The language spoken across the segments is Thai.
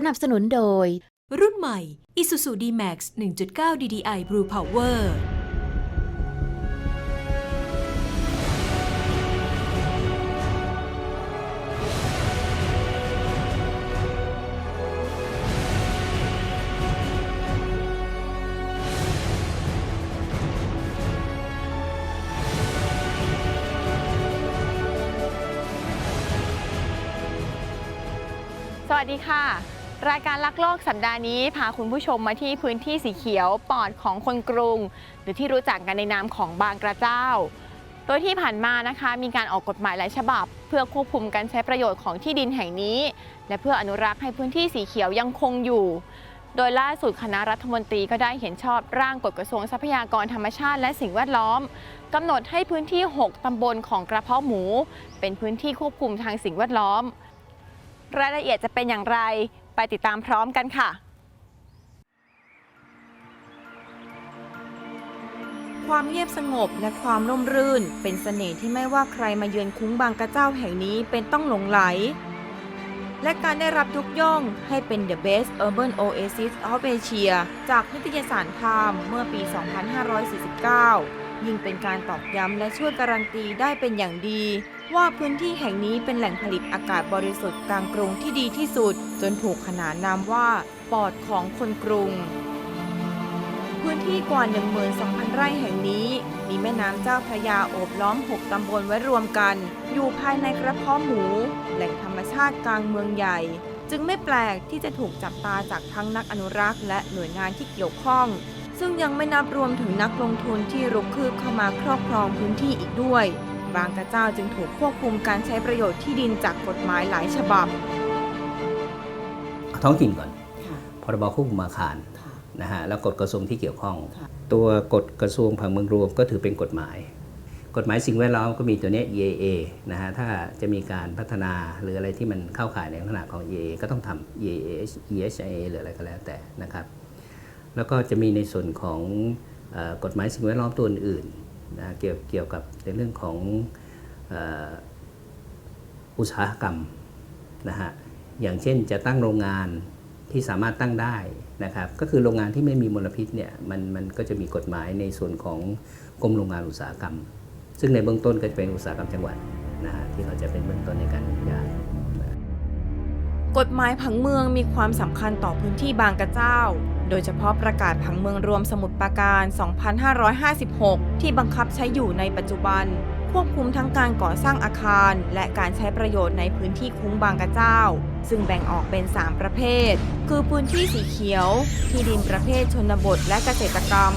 สนับสนุนโดย รุ่นใหม่ Isuzu D-Max 1.9 DDI Blue Power สวัสดีค่ะ รายการลักโลกสัปดาห์นี้พาคุณผู้ชมมาที่พื้นที่สีเขียวปอดของคนกรุง หรือที่รู้จักกันในนามของบางกระเจ้า โดยที่ผ่านมานะคะมีการออกกฎหมายหลายฉบับ เพื่อควบคุมการใช้ประโยชน์ของที่ดินแห่งนี้ และเพื่ออนุรักษ์ให้พื้นที่สีเขียวยังคงอยู่ โดยล่าสุดคณะรัฐมนตรีก็ได้เห็นชอบร่างกฎกระทรวงทรัพยากรธรรมชาติและสิ่งแวดล้อมกำหนดให้พื้นที่ 6 ตำบลของกระเพาะหมู เป็นพื้นที่ควบคุมทางสิ่งแวดล้อม รายละเอียดจะเป็นอย่างไร ไปติดตามพร้อมกันค่ะ ความเงียบสงบและความร่มรื่น เป็นเสน่ห์ที่ไม่ว่าใครมาเยือนคุ้งบางกระเจ้าแห่งนี้เป็นต้องหลงไหล และการได้รับยกย่องให้เป็น The Best Urban Oasis of Asia จากนิตยสาร Time เมื่อปี 2549 ยิ่งเป็นการตอกย้ำและช่วยการันตีได้เป็นอย่างดี ว่าพื้นที่แห่งนี้เป็นแหล่งผลิตอากาศบริสุทธิ์กลางกรุงที่ดีที่สุด จนถูกขนานนามว่า ปอดของคนกรุง พื้นที่กว่า 12,000 ไร่แห่งนี้ มีแม่น้ำเจ้าพระยาโอบล้อม 6 ตำบลไว้รวมกัน อยู่ภายในกระเพาะหมู แหล่งธรรมชาติกลางเมืองใหญ่ จึงไม่แปลกที่จะถูกจับตาจากทั้งนักอนุรักษ์และหน่วยงานที่เกี่ยวข้อง ซึ่งยังไม่นับรวมถึงนักลงทุนที่รุกคืบเข้ามาครอบครองพื้นที่อีกด้วย บางกระเจ้าจึงถูกควบคุมการใช้ประโยชน์ที่ดินจากกฎหมายหลายฉบับเอาท้องถิ่นก่อน พรบควบคุมอาคารนะฮะแล้วกฎกระทรวงที่เกี่ยวข้อง ตัวกฎกระทรวงผังเมืองรวมก็ถือเป็นกฎหมาย กฎหมายสิ่งแวดล้อมก็มีตัวเนี้ย EAA นะฮะถ้าจะมีการพัฒนาหรืออะไรที่มันเข้าข่ายในลักษณะของ EAA ก็ต้องทำ EAA EHA หรืออะไรก็แล้วแต่นะครับ แล้วก็จะมีในส่วนของเออกฎหมายสิ่งแวดล้อมตัวอื่นๆ นะเกี่ยวเกี่ยวกับในเรื่องของออุตสาหกรรมนะฮะอย่างเช่นจะตั้งโรงงานที่สามารถตั้งได้นะครับก็คือโรงงานที่ไม่มีมลพิษเนี่ยมันมันก็จะมีกฎหมายในส่วนของกรมโรงงานอุตสาหกรรม ซึ่งในเบื้องต้นก็จะเป็นอุตสาหกรรมจังหวัดนะฮะที่เขาจะเป็นเบื้องต้นในการอนุญาตกฎหมายผังเมืองมีความสำคัญต่อพื้นที่บางกระเจ้า โดยเฉพาะประกาศผังเมืองรวมสมุทรปราการ 2556 ที่บังคับใช้อยู่ในปัจจุบัน ควบคุมทั้งการก่อสร้างอาคาร และการใช้ประโยชน์ในพื้นที่คุ้งบางกระเจ้า ซึ่งแบ่งออกเป็น 3 ประเภท คือพื้นที่สีเขียว ที่ดินประเภทชนบทและเกษตรกรรม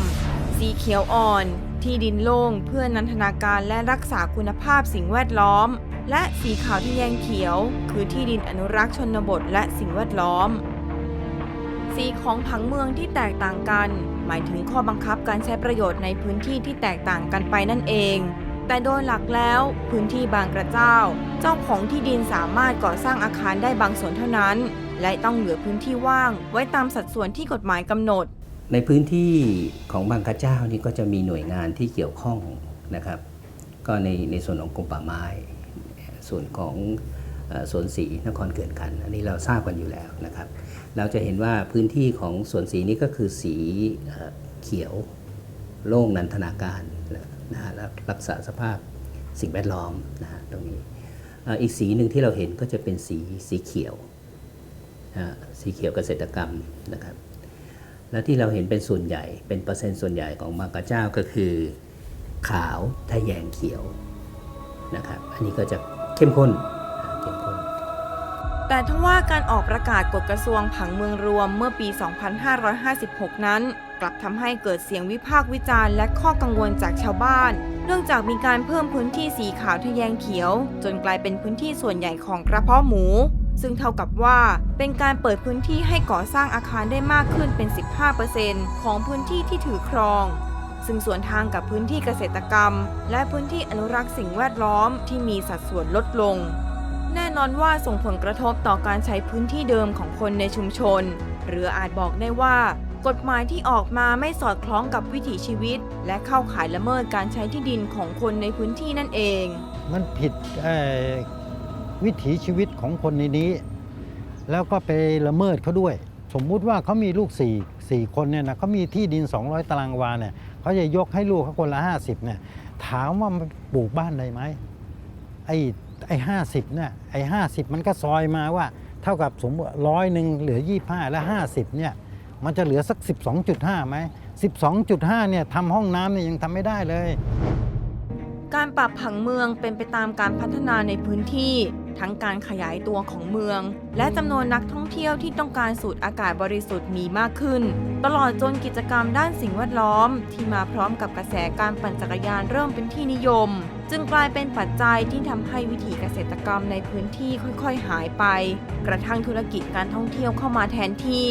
สีเขียวอ่อน ที่ดินโล่งเพื่อนันทนาการและรักษาคุณภาพสิ่งแวดล้อม และสีขาวที่แยงเขียว คือที่ดินอนุรักษ์ชนบทและสิ่งแวดล้อม สีของผังเมืองที่แตกต่างกัน หมายถึงข้อบังคับการใช้ประโยชน์ในพื้นที่ที่แตกต่างกันไปนั่นเอง แต่โดยหลักแล้วพื้นที่บางกระเจ้า เจ้าของที่ดินสามารถก่อสร้างอาคารได้บางส่วนเท่านั้น และต้องเหลือพื้นที่ว่างไว้ตามสัดส่วนที่กฎหมายกำหนด ในพื้นที่ของบางกระเจ้านี่ก็จะมีหน่วยงานที่เกี่ยวข้องนะครับ ก็ในในส่วนของกรมป่าไม้ ส่วนของ สวนสีนครเขื่อนขัน อันนี้เราทราบกันอยู่แล้วนะครับ เราจะเห็นว่าพื้นที่ของสวนสีนี้ก็คือสีเขียวโล่งนันทนาการนะฮะรักษาสภาพสิ่งแวดล้อมนะฮะตรงนี้อีกสีหนึ่งที่เราเห็นก็จะเป็นสีสีเขียวสีเขียวเกษตรกรรมนะครับ และที่เราเห็นเป็นส่วนใหญ่เป็นเปอร์เซ็นต์ส่วนใหญ่ของบางกรเจ้าก็คือ ขาวทะแยงเขียวนะครับ อันนี้ก็จะเข้มข้น เข้มข้นแต่ทว่าการออกประกาศกฎกระทรวงผังเมืองรวมเมื่อปี 2556 นั้น กลับทำให้เกิดเสียงวิพากษ์วิจารณ์และข้อกังวลจากชาวบ้าน เนื่องจากมีการเพิ่มพื้นที่สีขาวทะแยงเขียว จนกลายเป็นพื้นที่ส่วนใหญ่ของกระเพาะหมู ซึ่งเท่ากับว่าเป็นการเปิดพื้นที่ให้ก่อสร้างอาคารได้มากขึ้นเป็น 15%ของพื้นที่ที่ถือครองซึ่งส่วนทางกับพื้นที่เกษตรกรรม และพื้นที่อนุรักษ์สิ่งแวดล้อมที่มีสัดส่วนลดลง แน่นอนว่าส่งผลกระทบต่อการใช้พื้นที่เดิมของคนในชุมชน หรืออาจบอกได้ว่า กฎหมายที่ออกมาไม่สอดคล้องกับวิถีชีวิต และเข้าข่ายละเมิดการใช้ที่ดินของคนในพื้นที่นั่นเอง มันผิดวิถีชีวิตของคนในนี้ แล้วก็ไปละเมิดเขาด้วย สมมุติว่าเขามีลูก4 4คนเนี่ยนะเขามีที่ดิน 200 ตารางวาเนี่ยเขาจะยกให้ลูกเขาคนละ 50เนี่ยถามว่ามันปลูกบ้านได้ไหมไอ้ ไอ้ห้าสิบเนี่ยไอ้ห้าสิบมันก็ซอยมาว่า เท่ากับสมมติร้อยหนึ่งเหลือยี่ห้าแล้ว50เนี่ยมันจะเหลือสัก 12.5ไหม12.5เนี่ยทำห้องน้ำเนี่ยยังทำไม่ได้เลย การปรับผังเมืองเป็นไปตามการพัฒนาในพื้นที่ ทั้งการขยายตัวของเมือง และจำนวนนักท่องเที่ยวที่ต้องการสูดอากาศบริสุทธิ์มีมากขึ้น ตลอดจนกิจกรรมด้านสิ่งแวดล้อม ที่มาพร้อมกับกระแสการปั่นจักรยานเริ่มเป็นที่นิยม จึงกลายเป็นปัจจัยที่ทำให้วิถีเกษตรกรรมในพื้นที่ค่อยๆ หายไป กระทั่งธุรกิจการท่องเที่ยวเข้ามาแทนที่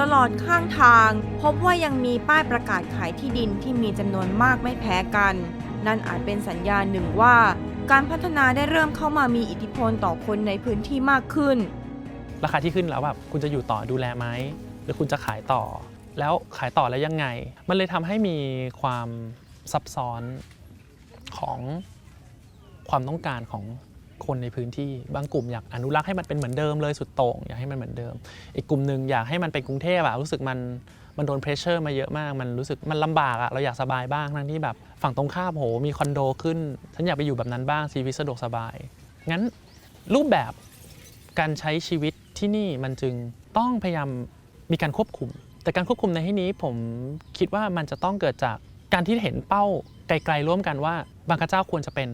ตลอดข้างทาง พบว่ายังมีป้ายประกาศขายที่ดินที่มีจำนวนมากไม่แพ้กัน นั่นอาจเป็นสัญญาณหนึ่งว่า การพัฒนาได้เริ่มเข้ามามีอิทธิพลต่อคนในพื้นที่มากขึ้น ราคาที่ขึ้นแล้วแบบคุณจะอยู่ต่อดูแลไหมหรือคุณจะขายต่อ แล้วขายต่อแล้วยังไง มันเลยทำให้มีความซับซ้อนของความต้องการของคนในพื้นที่บางกลุ่มอยากอนุรักษ์ให้มันเป็นเหมือนเดิมเลยสุดโต่งอยากให้มันเหมือนเดิม อีกกลุ่มหนึ่งอยากให้มันเป็นกรุงเทพอะรู้สึกมัน มันโดนเพรสเชอร์มาเยอะมาก มันรู้สึกมันลำบากอะเราอยากสบายบ้างทั้งที่แบบฝั่งตรงข้ามโหมีคอนโดขึ้น ฉันอยากไปอยู่แบบนั้นบ้างชีวิตสะดวกสบาย งั้นรูปแบบการใช้ชีวิตที่นี่มันจึงต้องพยายามมีการควบคุม แต่การควบคุมในที่นี้ผมคิดว่ามันจะต้องเกิดจากการที่เห็นเป้าไกลๆร่วมกันว่าบางกระเจ้าควรจะเป็น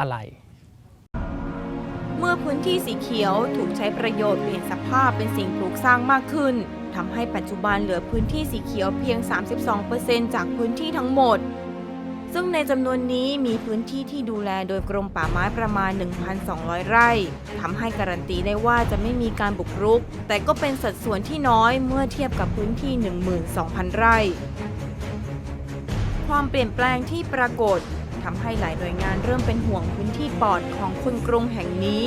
อะไร เมื่อพื้นที่สีเขียวถูกใช้ประโยชน์เปลี่ยนสภาพเป็นสิ่งปลูกสร้างมากขึ้น ทำให้ปัจจุบันเหลือพื้นที่สีเขียวเพียง 32%จากพื้นที่ทั้งหมด ซึ่งในจำนวนนี้มีพื้นที่ที่ดูแลโดยกรมป่าไม้ประมาณ 1,200 ไร่ทำให้การันตีได้ว่าจะไม่มีการบุกรุก แต่ก็เป็นสัดส่วนที่น้อยเมื่อเทียบกับพื้นที่ 12,000 ไร่ ความเปลี่ยนแปลงที่ปรากฏทำให้หลายหน่วยงานเริ่มเป็นห่วงพื้นที่ปอดของคนกรุงแห่งนี้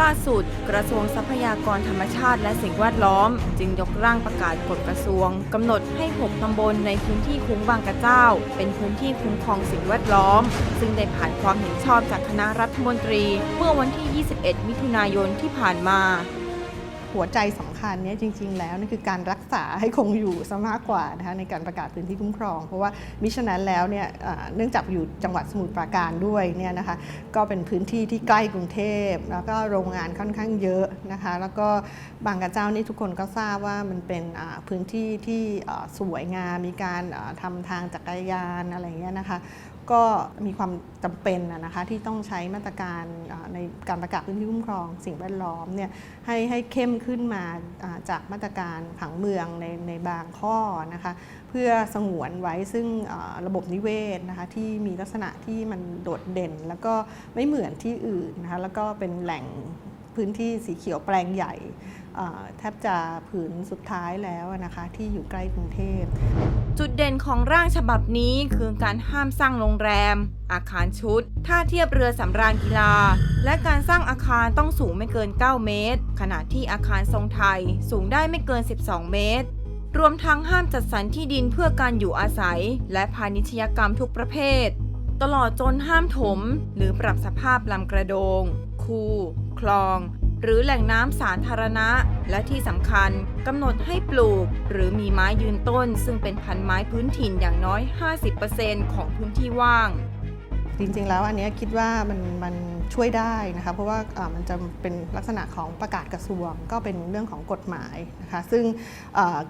ล่าสุด กระทรวงทรัพยากรธรรมชาติและสิ่งแวดล้อม จึงยกร่างประกาศกฎกระทรวงกำหนดให้ 6 ตำบลในพื้นที่คุ้งบางกระเจ้า เป็นพื้นที่คุ้มครองสิ่งแวดล้อม ซึ่งได้ผ่านความเห็นชอบจากคณะรัฐมนตรี เมื่อวันที่ 21 มิถุนายนที่ผ่านมา หัวใจสำคัญเนี่ยจริง ๆ แล้วนี่คือการรักษาให้คงอยู่ซะมากกว่านะคะในการประกาศพื้นที่คุ้มครอง เพราะว่ามิฉะนั้นแล้วเนี่ยเนื่องจากอยู่จังหวัดสมุทรปราการด้วยเนี่ยนะคะก็เป็นพื้นที่ที่ใกล้กรุงเทพ แล้วก็โรงงานค่อนข้างเยอะนะคะแล้วก็บางกระเจ้านี่ทุกคนก็ทราบว่ามันเป็นพื้นที่ที่สวยงามมีการเอ่อทำทางจักรยานอะไรเงี้ยนะคะ ก็มีความจำเป็นนะคะที่ต้องใช้มาตรการในการประกาศพื้นที่คุ้มครองสิ่งแวดล้อมเนี่ยให้ให้เข้มขึ้นมาจากมาตรการผังเมืองในในบางข้อนะคะเพื่อสงวนไว้ซึ่งระบบนิเวศนะคะที่มีลักษณะที่มันโดดเด่น แล้วก็ไม่เหมือนที่อื่นนะคะแล้วก็เป็นแหล่ง พื้นที่สีเขียวแปลงใหญ่แทบจะผืนสุดท้ายแล้วนะคะที่อยู่ใกล้กรุงเทพ จุดเด่นของร่างฉบับนี้คือการห้ามสร้างโรงแรม อาคารชุด ท่าเทียบเรือสำราญกีฬา และการสร้างอาคารต้องสูงไม่เกิน 9 เมตร ขณะที่อาคารทรงไทยสูงได้ไม่เกิน 12 เมตร รวมทั้งห้ามจัดสรรที่ดินเพื่อการอยู่อาศัย และพาณิชยกรรมทุกประเภท ตลอดจนห้ามถม หรือปรับสภาพลำกระโดง คู ลอง หรือแหล่งน้ำสาธารณะ และที่สำคัญกำหนดให้ปลูก หรือมีไม้ยืนต้น ซึ่งเป็นพันไม้พื้นถิ่นอย่างน้อย 50%ของพื้นที่ว่างจริงๆ แล้วอันนี้คิดว่ามันมันช่วยได้นะคะเพราะว่ามันจะเป็นลักษณะของประกาศกระทรวง ก็เป็นเรื่องของกฎหมายนะคะซึ่ง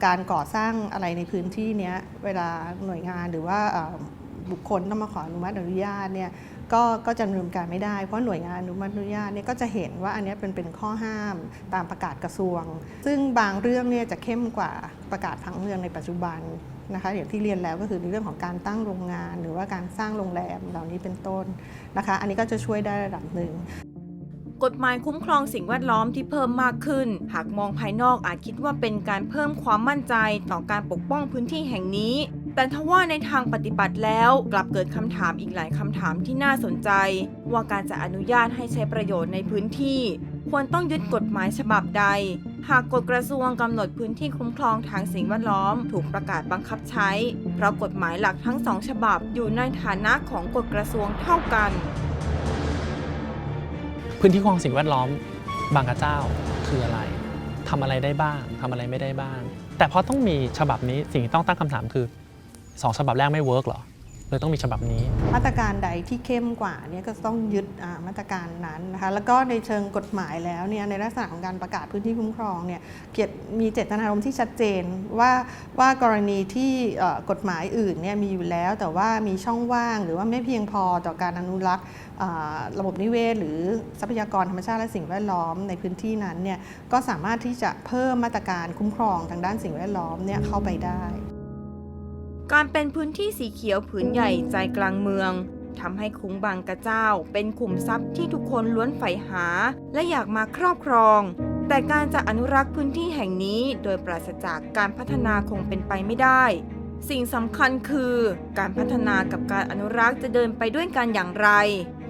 การก่อสร้างอะไรในพื้นที่นี้เวลาหน่วยงานหรือว่าบุคคลต้องมาขออนุมัติอนุญาตเนี่ย ก็ก็จะดำเนินการไม่ได้ เพราะหน่วยงานอนุมัติอนุญาตเนี่ยก็จะเห็นว่าอันนี้เป็นเป็นข้อห้ามตามประกาศกระทรวง ซึ่งบางเรื่องเนี่ยจะเข้มกว่าประกาศผังเมืองในปัจจุบันนะคะอย่างที่เรียนแล้วก็คือในเรื่องของการตั้งโรงงาน หรือว่าการสร้างโรงแรมเหล่านี้เป็นต้นนะคะ อันนี้ก็จะช่วยได้ระดับหนึ่งกฎหมายคุ้มครองสิ่งแวดล้อมที่เพิ่มมากขึ้น หากมองภายนอกอาจคิดว่าเป็นการเพิ่มความมั่นใจต่อการปกป้องพื้นที่แห่งนี้ แต่ทว่าในทางปฏิบัติแล้วกลับเกิดคำถามอีกหลายคำถามที่น่าสนใจ ว่าการจะอนุญาตให้ใช้ประโยชน์ในพื้นที่ ควรต้องยึดกฎหมายฉบับใด หากกฎกระทรวงกำหนดพื้นที่คุ้มครองทางสิ่งแวดล้อม ถูกประกาศบังคับใช้ เพราะกฎหมายหลักทั้งสองฉบับอยู่ในฐานะของกฎกระทรวงเท่ากัน พื้นที่คุ้มครองสิ่งแวดล้อม บางกระเจ้าคืออะไรทำอะไรได้บ้างทำอะไรไม่ได้บ้าง แต่พอต้องมีฉบับนี้สิ่งที่ต้องตั้งคำถามคือ สองฉบับแรกไม่เวิร์กเหรอเลยต้องมีฉบับนี้ มาตรการใดที่เข้มกว่าเนี่ยก็ต้องยึดมาตรการนั้นนะคะแล้วก็ในเชิงกฎหมายแล้วเนี่ยในลักษณะของการประกาศพื้นที่คุ้มครองเนี่ยเกียรติมีเจตนารมณ์ที่ชัดเจนว่าว่ากรณีที่กฎหมายอื่นเนี่ยมีอยู่แล้ว แต่ว่ามีช่องว่างหรือว่าไม่เพียงพอต่อการอนุรักษ์ระบบนิเวศ หรือทรัพยากรธรรมชาติและสิ่งแวดล้อมในพื้นที่นั้นเนี่ยก็สามารถที่จะเพิ่มมาตรการคุ้มครองทางด้านสิ่งแวดล้อมเนี่ยเข้าไปได้ การเป็นพื้นที่สีเขียวผืนใหญ่ใจกลางเมืองทำให้คุ้งบางกระเจ้า เป็นขุมทรัพย์ที่ทุกคนล้วนใฝ่หา และอยากมาครอบครอง แต่การจะอนุรักษ์พื้นที่แห่งนี้โดยปราศจากการพัฒนาคงเป็นไปไม่ได้ สิ่งสำคัญคือการพัฒนากับการอนุรักษ์จะเดินไปด้วยกันอย่างไร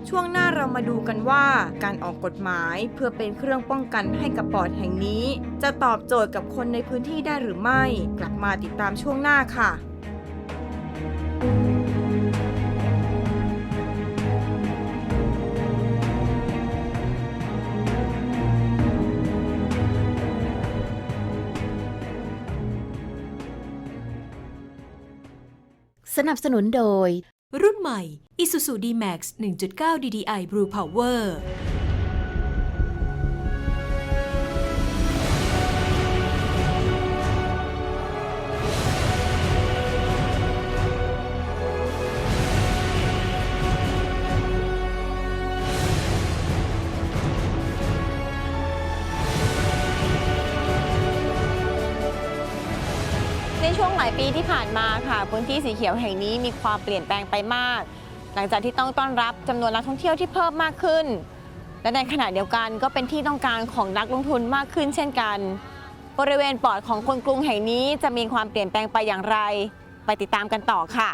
ช่วงหน้าเรามาดูกันว่าการออกกฎหมายเพื่อเป็นเครื่องป้องกันให้กับปอดแห่งนี้ จะตอบโจทย์กับคนในพื้นที่ได้หรือไม่ กลับมาติดตามช่วงหน้าค่ะ สนับสนุนโดย รุ่นใหม่ Isuzu D-Max 1.9 DDI Blue Power ปีที่ผ่านมาค่ะพื้นที่สีเขียวแห่งนี้มีความเปลี่ยนแปลงไปมาก หลังจากที่ต้องต้อนรับจำนวนนักท่องเที่ยวที่เพิ่มมากขึ้น และในขณะเดียวกันก็เป็นที่ต้องการของนักลงทุนมากขึ้นเช่นกัน บริเวณปอดของคนกรุงแห่งนี้จะมีความเปลี่ยนแปลงไปอย่างไร ไปติดตามกันต่อค่ะ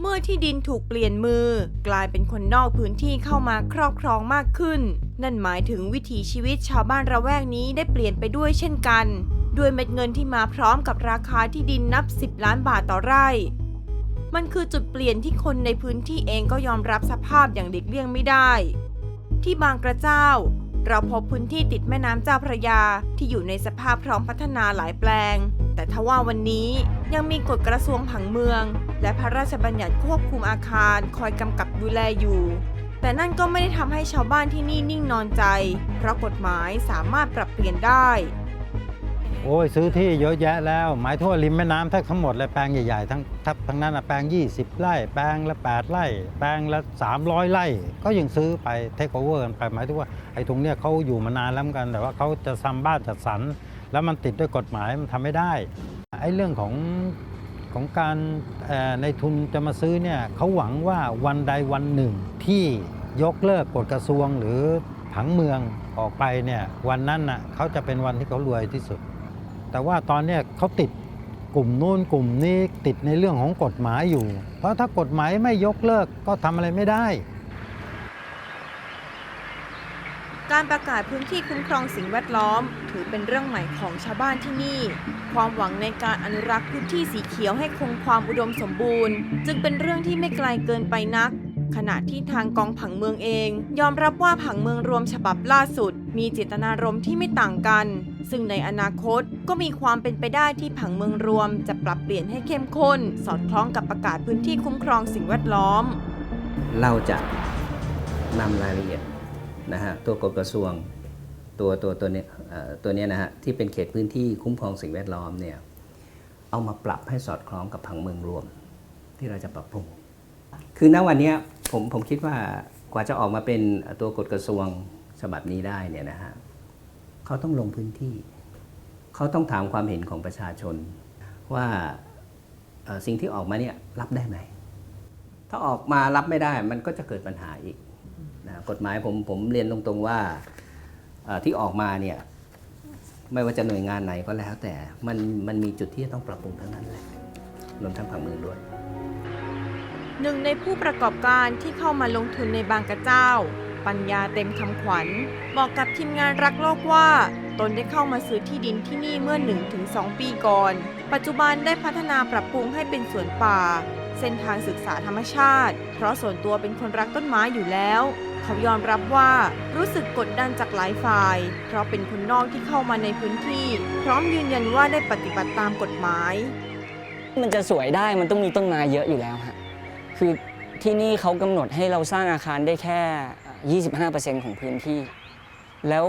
เมื่อที่ดินถูกเปลี่ยนมือ กลายเป็นคนนอกพื้นที่เข้ามาครอบครองมากขึ้น นั่นหมายถึงวิถีชีวิตชาวบ้านระแวกนี้ได้เปลี่ยนไปด้วยเช่นกัน ด้วยเม็ดเงินที่มาพร้อมกับราคาที่ดินนับ 10 ล้านบาทต่อไร่ มันคือจุดเปลี่ยนที่คนในพื้นที่เองก็ยอมรับสภาพอย่างเด็กเลี่ยงไม่ได้ ที่บางกระเจ้า เราพบพื้นที่ติดแม่น้ำเจ้าพระยาที่อยู่ในสภาพพร้อมพัฒนาหลายแปลง แต่ทว่าวันนี้ยังมีกฎกระทรวงผังเมือง และพระราชบัญญัติควบคุมอาคารคอยกำกับดูแลอยู่แต่นั่นก็ไม่ได้ทำให้ชาวบ้านที่นี่นิ่งนอนใจ เพราะกฎหมายสามารถปรับเปลี่ยนได้ โอ้ยซื้อที่เยอะแยะแล้ว หมายทั่วริมแม่น้ำแทบทั้งหมดเลยแปลงใหญ่ๆทั้งทับทั้งนั้นนะแปลง 20 ไร่แปลงละ 8 ไร่ แปลงละ 300 ไร่ ก็ยังซื้อไปเทคโอเวอร์กันไปหมายถึงว่าไอ้ตรงเนี้ยเขาอยู่มานานแล้วกัน แต่ว่าเขาจะซ้ำบ้านจัดสรรแล้วมันติดด้วยกฎหมายมันทำไม่ได้ไอ้เรื่องของของการในทุนจะมาซื้อเนี่ยเขาหวังว่าวันใดวันหนึ่งที่ยกเลิกกฎกระทรวงหรือผังเมืองออกไปเนี่ยวันนั้นน่ะเขาจะเป็นวันที่เขารวยที่สุด แต่ว่าตอนนี้เขาติดกลุ่มนู้นกลุ่มนี้ติดในเรื่องของกฎหมายอยู่ เพราะถ้ากฎหมายไม่ยกเลิกก็ทำอะไรไม่ได้ การประกาศพื้นที่คุ้มครองสิ่งแวดล้อม ถือเป็นเรื่องใหม่ของชาวบ้านที่นี่ ความหวังในการอนุรักษ์พื้นที่สีเขียวให้คงความอุดมสมบูรณ์ จึงเป็นเรื่องที่ไม่ไกลเกินไปนัก ขณะที่ทางกองผังเมืองเอง ยอมรับว่าผังเมืองรวมฉบับล่าสุด มีเจตนารมณ์ที่ไม่ต่างกัน ซึ่งในอนาคตก็มีความเป็นไปได้ที่ผังเมืองรวม จะปรับเปลี่ยนให้เข้มข้น สอดคล้องกับประกาศพื้นที่คุ้มครองสิ่งแวดล้อม เราจะนำรายละเอียดนะฮะตัวกฎกระทรวงตัวตัวตัวเนี้ยตัวเนี้ยนะฮะที่เป็นเขตพื้นที่คุ้มครองสิ่งแวดล้อมเนี่ยเอามาปรับให้สอดคล้องกับผังเมืองรวม ที่เราจะปรับปรุง คือณวันนี้ ผมผมคิดว่ากว่าจะออกมาเป็นตัวกฎกระทรวงฉบับนี้ได้เนี่ยนะฮะเขาต้องลงพื้นที่ เขาต้องถามความเห็นของประชาชน ว่าสิ่งที่ออกมาเนี่ยรับได้ไหม ถ้าออกมารับไม่ได้มันก็จะเกิดปัญหาอีกนะกฎหมายผมผมเรียนตรงๆว่าที่ออกมาเนี่ยไม่ว่าจะหน่วยงานไหนก็แล้วแต่มันมันมีจุดที่จะต้องปรับปรุงทั้งนั้นเลยรวมทั้งผังเมืองด้วย หนึ่งในผู้ประกอบการที่เข้ามาลงทุนในบางกระเจ้า ปัญญาเต็มคำขวัญ บอกกับทีมงานรักโลกว่า ตนได้เข้ามาซื้อที่ดินที่นี่เมื่อ 1-2 ปีก่อน ปัจจุบันได้พัฒนาปรับปรุงให้เป็นสวนป่า เส้นทางศึกษาธรรมชาติ เพราะส่วนตัวเป็นคนรักต้นไม้อยู่แล้ว เขายอมรับว่ารู้สึกกดดันจากหลายฝ่าย เพราะเป็นคนนอกที่เข้ามาในพื้นที่ พร้อมยืนยันว่าได้ปฏิบัติตามกฎหมาย มันจะสวยได้มันต้องมีต้นไม้เยอะอยู่แล้วฮะ คือที่นี่เขากำหนดให้เราสร้างอาคารได้แค่ 25%ของพื้นที่ แล้ว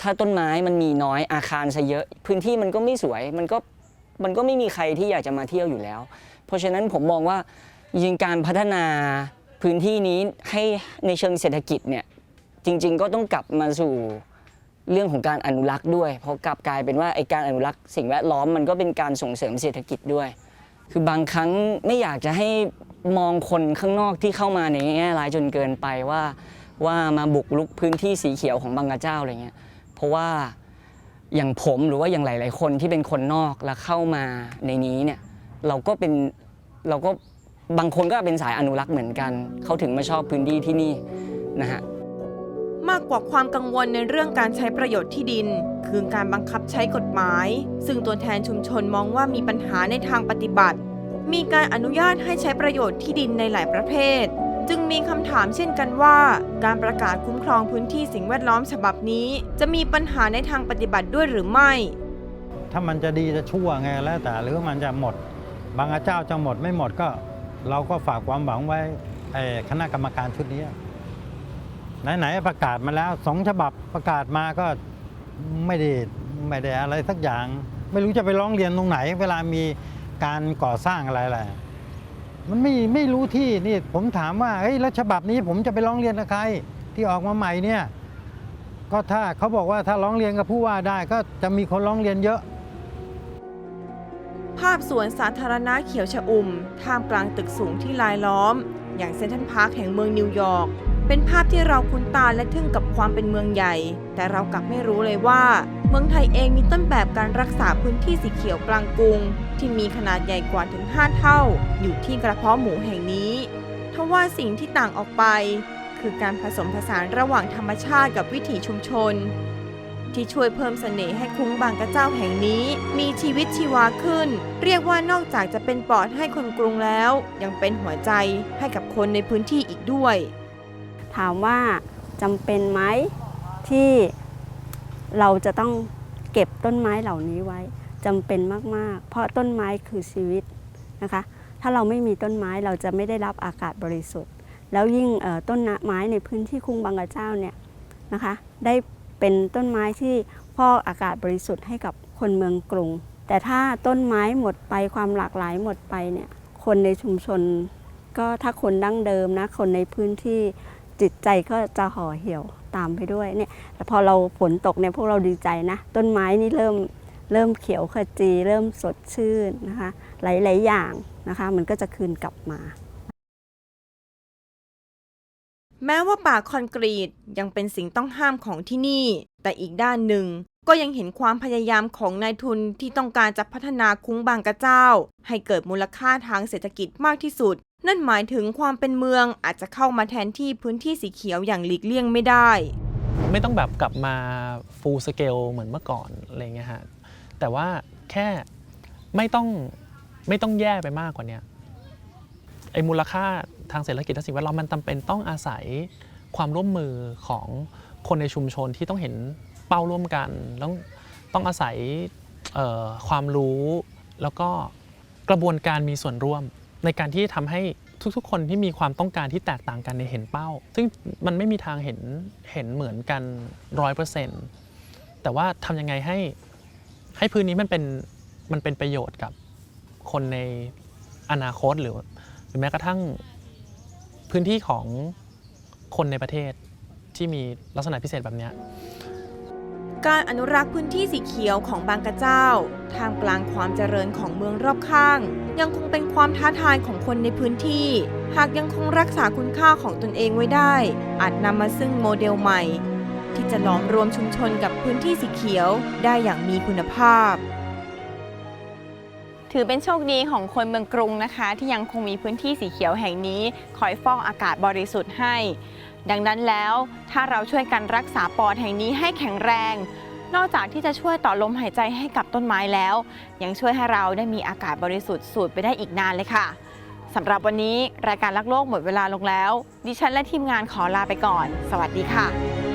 ถ้าต้นไม้มันมีน้อยอาคารซะเยอะ พื้นที่มันก็ไม่สวยมันก็มันก็ไม่มีใครที่อยากจะมาเที่ยวอยู่แล้ว เพราะฉะนั้นผมมองว่าจริงการพัฒนาพื้นที่นี้ให้ในเชิงเศรษฐกิจเนี่ยจริง ๆ ก็ต้องกลับมาสู่เรื่องของการอนุรักษ์ด้วย เพราะกลับกลายเป็นว่าไอการอนุรักษ์สิ่งแวดล้อมมันก็เป็นการส่งเสริมเศรษฐกิจด้วย คือบางครั้งไม่อยากจะให้มองคนข้างนอกที่เข้ามาในแง่ร้ายจนเกินไปว่า ว่ามาบุกลุกพื้นที่สีเขียวของบางกระเจ้าอะไรเงี้ยเพราะว่าอย่างผมหรือว่าอย่างหลาย ๆ คนที่เป็นคนนอกแล้วเข้ามาในนี้เนี่ยเราก็เป็นเราก็บางคนก็เป็นสายอนุรักษ์เหมือนกัน เขาถึงมาชอบพื้นที่ที่นี่นะฮะมากกว่าความกังวลในเรื่องการใช้ประโยชน์ที่ดิน คือการบังคับใช้กฎหมาย ซึ่งตัวแทนชุมชนมองว่ามีปัญหาในทางปฏิบัติ มีการอนุญาตให้ใช้ประโยชน์ที่ดินในหลายประเภท จึงมีคำถามเช่นกันว่า การประกาศคุ้มครองพื้นที่สิ่งแวดล้อมฉบับนี้ จะมีปัญหาในทางปฏิบัติด้วยหรือไม่ ถ้ามันจะดีจะชั่วไงแล้วแต่หรือมันจะหมด บางเจ้าจะหมดไม่หมดก็ เราก็ฝากความหวังไว้ไอ้คณะกรรมการชุดนี้ไหนๆประกาศมาแล้วสองฉบับประกาศมาก็ ไม่ได้ไม่ได้อะไรสักอย่าง ไม่รู้จะไปร้องเรียนตรงไหน เวลามีการก่อสร้างอะไรอะไรมันไม่ไม่รู้ที่นี่ผมถามว่าเฮ้ยแล้วฉบับนี้ผมจะไปร้องเรียนกับใครที่ออกมาใหม่เนี่ย ก็ถ้าเขาบอกว่าถ้าร้องเรียนกับผู้ว่าได้ก็จะมีคนร้องเรียนเยอะ ภาพสวนสาธารณะเขียวชะอุ่มท่ามกลางตึกสูงที่ลายล้อม อย่างเซนทรัลพาร์คแห่งเมืองนิวยอร์ก เป็นภาพที่เราคุ้นตาและทึ่งกับความเป็นเมืองใหญ่ แต่เรากลับไม่รู้เลยว่า เมืองไทยเองมีต้นแบบการรักษาพื้นที่สีเขียวกลางกรุง ที่มีขนาดใหญ่กว่าถึง 5 เท่า อยู่ที่กระเพาะหมูแห่งนี้ทว่าสิ่งที่ต่างออกไป คือการผสมผสานระหว่างธรรมชาติกับวิถีชุมชน ที่ช่วยเพิ่มเสน่ห์ให้คุ้งบางกระเจ้าแห่งนี้ มีชีวิตชีวาขึ้น เรียกว่านอกจากจะเป็นปอดให้คนกรุงแล้ว ยังเป็นหัวใจให้กับคนในพื้นที่อีกด้วย ถามว่าจำเป็นไหมที่เราจะต้องเก็บต้นไม้เหล่านี้ไว้จำเป็นมาก ๆ เพราะต้นไม้คือชีวิตนะคะ ถ้าเราไม่มีต้นไม้เราจะไม่ได้รับอากาศบริสุทธิ์ แล้วยิ่งต้นไม้ในพื้นที่คุ้งบางกระเจ้าเนี่ยนะคะ ได้เป็นต้นไม้ที่ฟอกอากาศบริสุทธิ์ให้กับคนเมืองกรุง แต่ถ้าต้นไม้หมดไปความหลากหลายหมดไปเนี่ย คนในชุมชนก็ถ้าคนดั้งเดิมนะ คนในพื้นที่ จิตใจก็จะห่อเหี่ยวตามไปด้วยเนี่ยแต่พอเราฝนตกเนี่ยพวกเราดีใจนะ ต้นไม้นี่เริ่มเริ่มเขียวขจี เริ่มสดชื่นนะคะ หลาย ๆ อย่างนะคะ มันก็จะคืนกลับมา แม้ว่าป่าคอนกรีตยังเป็นสิ่งต้องห้ามของที่นี่ แต่อีกด้านหนึ่ง ก็ยังเห็นความพยายามของนายทุนที่ต้องการจะพัฒนาคุ้งบางกระเจ้า ให้เกิดมูลค่าทางเศรษฐกิจมากที่สุด นั่นหมายถึงความเป็นเมืองอาจจะเข้ามาแทนที่พื้นที่สีเขียวอย่างหลีกเลี่ยงไม่ได้ ไม่ต้องแบบกลับมา full scale เหมือนเมื่อก่อนอะไรเงี้ยฮะแต่ว่าแค่ไม่ต้องไม่ต้องแย่ไปมากกว่านี้ มูลค่าทางเศรษฐกิจและสิ่งแวดล้อมมันจำเป็นต้องอาศัยความร่วมมือของคนในชุมชนที่ต้องเห็นเป้าร่วมกันต้องต้องอาศัยความรู้แล้วก็กระบวนการมีส่วนร่วม ในการที่ทำให้ทุกๆ คนที่มีความต้องการที่แตกต่างกันในเห็นเป้า ซึ่งมันไม่มีทางเห็นเห็นเหมือนกันร้อยเปอร์เซ็นต์แต่ว่าทำยังไงให้ให้พื้นนี้มันเป็นมันเป็นประโยชน์กับคนในอนาคตหรือ หรือแม้กระทั่งพื้นที่ของคนในประเทศที่มีลักษณะพิเศษแบบนี้การอนุรักษ์พื้นที่สีเขียวของบางกระเจ้าท่ามกลางความเจริญของเมืองรอบข้าง ยังคงเป็นความท้าทายของคนในพื้นที่ หากยังคงรักษาคุณค่าของตนเองไว้ได้ อาจนำมาซึ่งโมเดลใหม่ ที่จะหลอมรวมชุมชนกับพื้นที่สีเขียวได้อย่างมีคุณภาพ ถือเป็นโชคดีของคนเมืองกรุงนะคะ ที่ยังคงมีพื้นที่สีเขียวแห่งนี้ คอยฟอกอากาศบริสุทธิ์ให้ ดังนั้นแล้วถ้าเราช่วยกันรักษาปอดแห่งนี้ให้แข็งแรง นอกจากที่จะช่วยต่อลมหายใจให้กับต้นไม้แล้ว ยังช่วยให้เราได้มีอากาศบริสุทธิ์สูดไปได้อีกนานเลยค่ะสำหรับวันนี้รายการรักโลกหมดเวลาลงแล้ว ดิฉันและทีมงานขอลาไปก่อน สวัสดีค่ะ